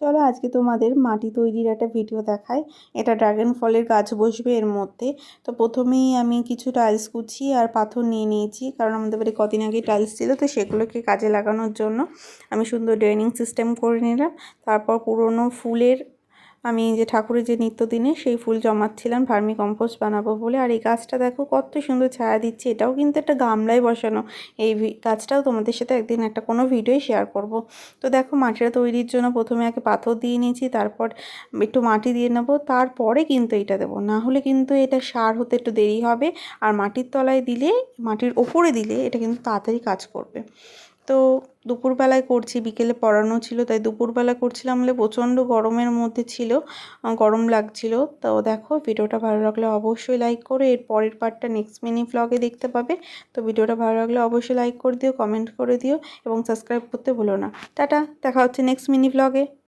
চলো আজকে তোমাদের মাটি তৈরির একটা ভিডিও দেখায় এটা ড্রাগন ফলের গাছ বসবে এর মধ্যে। তো প্রথমেই আমি কিছু টাইলস কুচি আর পাথর নিয়ে নিয়েছি, কারণ আমাদের বাড়ি কদিন আগে টাইলস ছিল, তো সেগুলোকে কাজে লাগানোর জন্য আমি সুন্দর ড্রেনিং সিস্টেম করে নিলাম। তারপর পুরনো ফুলের আমি যে ঠাকুরের যে নিত্যদিনে সেই ফুল জমাচ্ছিলাম, ভার্মি কম্পোস্ট বানাবো বলে। আর এই গাছটা দেখো, কত সুন্দর ছায়া দিচ্ছে। এটাও কিন্তু একটা গামলায় বসানো। এই গাছটাও তোমাদের সাথে একদিন একটা কোনো ভিডিও শেয়ার করব। তো দেখো, মাটিটা তৈরির জন্য প্রথমে আগে পাথর দিয়ে নিয়েছি, তারপর একটু মাটি দিয়ে নেব, তারপরে কিন্তু এটা দেবো। না হলে কিন্তু এটা সার হতে একটু দেরি হবে। আর মাটির তলায় দিলে, মাটির ওপরে দিলে এটা কিন্তু তাড়াতাড়ি কাজ করবে। তো দুপুরবেলায় করছি, বিকেলে পড়ানো ছিল, তাই দুপুরবেলা করছিলাম বলে প্রচণ্ড গরমের মধ্যে ছিল গরম লাগছিল। তো দেখো, ভিডিওটা ভালো লাগলে অবশ্যই লাইক করে, এর পরের পার্টটা নেক্সট মিনি ব্লগে দেখতে পাবে। তো ভিডিওটা ভালো লাগলে অবশ্যই লাইক করে দিও কমেন্ট করে দিও, এবং সাবস্ক্রাইব করতে ভুলো না। টাটা, দেখা হচ্ছে নেক্সট মিনি ভ্লগে